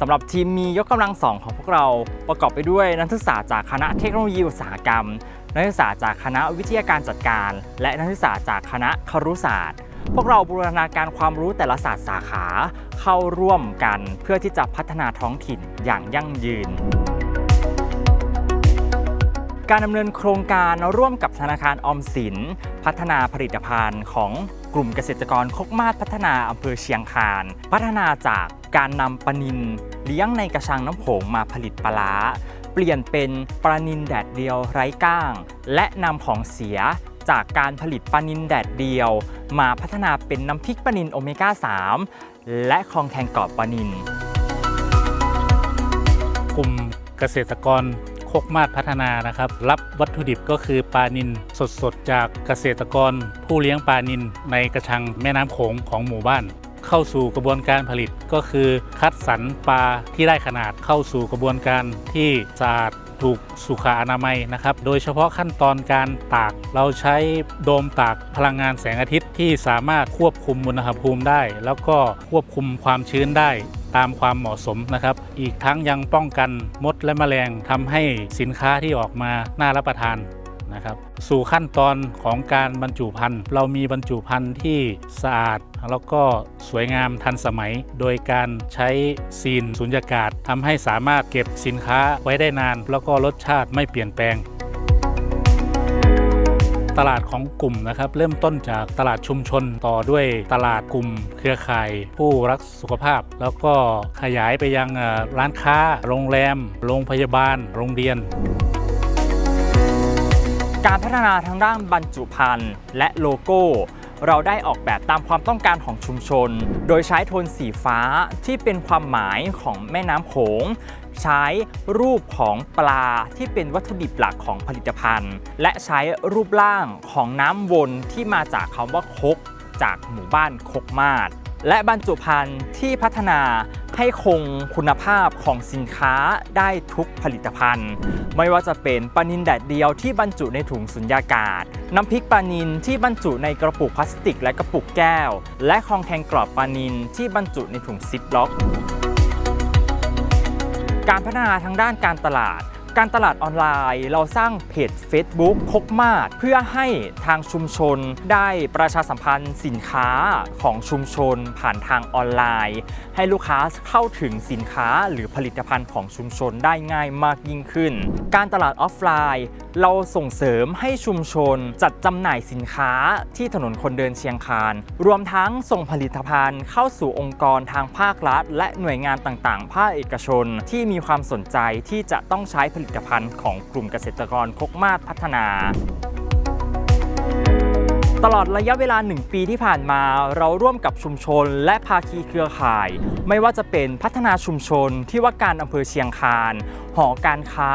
สำหรับทีมมียกกำลังสองของพวกเราประกอบไปด้วยนักศึกษาจากคณะเทคโนโลยีอุตสาหกรรม นักศึกษาจากคณะวิทยาการจัดการ และนักศึกษาจากคณะครุศาสตร์ พวกเราบูรณาการความรู้แต่ละศาสตร์สาขา เข้าร่วมกันเพื่อที่จะพัฒนาท้องถิ่นอย่างยั่งยืน การดำเนินโครงการร่วมกับธนาคารออมสิน พัฒนาผลิตภัณฑ์ของกลุ่มเกษตรกรคกมาศพัฒนาอำเภอเชียงคาน พัฒนาจาก การนำปลานินเลี้ยงในกระชังน้ำโขงมาผลิตปลาเปลี่ยนเป็นปลานินแดดเดียวไร้ก้าง และนำของเสียจากการผลิตปลานินแดดเดียว มาพัฒนาเป็นน้ำพริกปลานินโอเมก้า 3 และคลองแทงกอบปลานิน กลุ่มเกษตรกรโคกมาศพัฒนานะครับ รับวัตถุดิบก็คือปลานินสดๆ จากเกษตรกรผู้เลี้ยงปลานินในกระชังแม่น้ำโขงของหมู่บ้าน เข้าสู่กระบวนการผลิตก็คือคัดสรรปลาที่ได้ขนาดเข้าสู่กระบวนการที่สะอาดถูกสุขอนามัยนะครับ โดยเฉพาะขั้นตอนการตาก เราใช้โดมตากพลังงานแสงอาทิตย์ที่สามารถควบคุมอุณหภูมิได้ แล้วก็ควบคุมความชื้นได้ตามความเหมาะสมนะครับ อีกทั้งยังป้องกันมดและแมลงทำให้สินค้าที่ออกมาน่ารับประทาน นะครับ สู่ขั้นตอนของการบรรจุภัณฑ์เรามีบรรจุภัณฑ์ที่สะอาด แล้วก็สวยงามทันสมัย โดยการใช้ซีนสุญญากาศทำให้สามารถเก็บสินค้าไว้ได้นาน แล้วก็รสชาติไม่เปลี่ยนแปลงตลาดของกลุ่มนะครับเริ่มต้นจากตลาดชุมชนต่อด้วยตลาดกลุ่มเครือข่าย ผู้รักสุขภาพ แล้วก็ขยายไปยังร้านค้า โรงแรม โรงพยาบาล โรงเรียน การพัฒนาทางด้านบรรจุภัณฑ์และโลโก้ เราได้ออกแบบตามความต้องการของชุมชน โดยใช้โทนสีฟ้าที่เป็นความหมายของแม่น้ำโขงใช้รูปของปลาที่เป็นวัตถุดิบหลักของผลิตภัณฑ์ และใช้รูปร่างของน้ำวนที่มาจากคำว่าคก จากหมู่บ้านคกมาศและบรรจุภัณฑ์ที่พัฒนา ให้คงคุณภาพของสินค้าได้ทุกผลิตภัณฑ์ ไม่ว่าจะเป็นปลานินแดดเดียวที่บรรจุในถุงสุญญากาศ น้ำพริกปลานินที่บรรจุในกระปุกพลาสติกและกระปุกแก้ว และคองแทงกรอบปลานินที่บรรจุในถุงซิปล็อกการพัฒนาทางด้านการตลาด การตลาดออนไลน์เราสร้างเพจ Facebook คกมาศเพื่อให้ทางชุมชนได้ประชาสัมพันธ์สินค้าของชุมชนผ่านทางออนไลน์ ให้ลูกค้าเข้าถึงสินค้าหรือผลิตภัณฑ์ของชุมชนได้ง่ายมากยิ่งขึ้น การตลาดออฟไลน์ เราส่งเสริมให้ชุมชนจัดจำหน่ายสินค้าที่ถนนคนเดินเชียงคานรวมทั้งส่งผลิตภัณฑ์เข้าสู่องค์กรทางภาครัฐ และหน่วยงานต่างๆ ภาคเอกชนที่มีความสนใจที่จะต้องใช้ผลิตภัณฑ์ของกลุ่มเกษตรกรคกมาศพัฒนา ตลอดระยะเวลา 1 ปีที่ผ่านมาเราร่วมกับชุมชนและภาคีเครือข่าย ไม่ว่าจะเป็นพัฒนาชุมชนที่ว่าการอำเภอเชียงคาน หอการค้า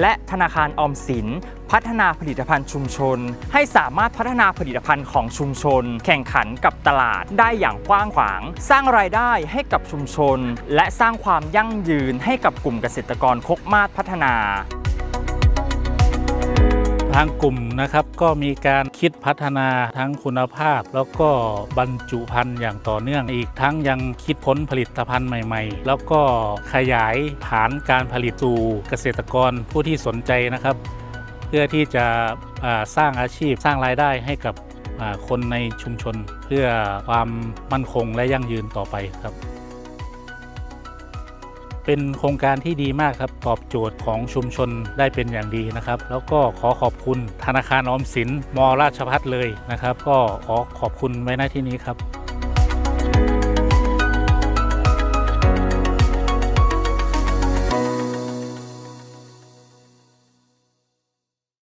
และธนาคารออมสิน พัฒนาผลิตภัณฑ์ชุมชน ให้สามารถพัฒนาผลิตภัณฑ์ของชุมชน แข่งขันกับตลาดได้อย่างกว้างขวาง สร้างรายได้ให้กับชุมชน และสร้างความยั่งยืนให้กับกลุ่มเกษตรกรคกมาศพัฒนาทางกลุ่มนะครับก็มีการคิดพัฒนาทั้งคุณภาพ แล้วก็บรรจุภัณฑ์อย่างต่อเนื่องอีกทั้งยังคิดค้นผลิตภัณฑ์ใหม่ๆ แล้วก็ขยายฐานการผลิตสู่เกษตรกรผู้ที่สนใจนะครับ เพื่อที่จะสร้างอาชีพสร้างรายได้ให้กับคนในชุมชน เพื่อความมั่นคงและยั่งยืนต่อไปครับ เป็นโครงการที่ดีมากครับตอบโจทย์ของชุมชนได้เป็นอย่างดีนะครับ แล้วก็ขอขอบคุณธนาคารออมสินมราชพัฒเลยนะครับ ก็ขอขอบคุณไว้ณที่นี้ครับ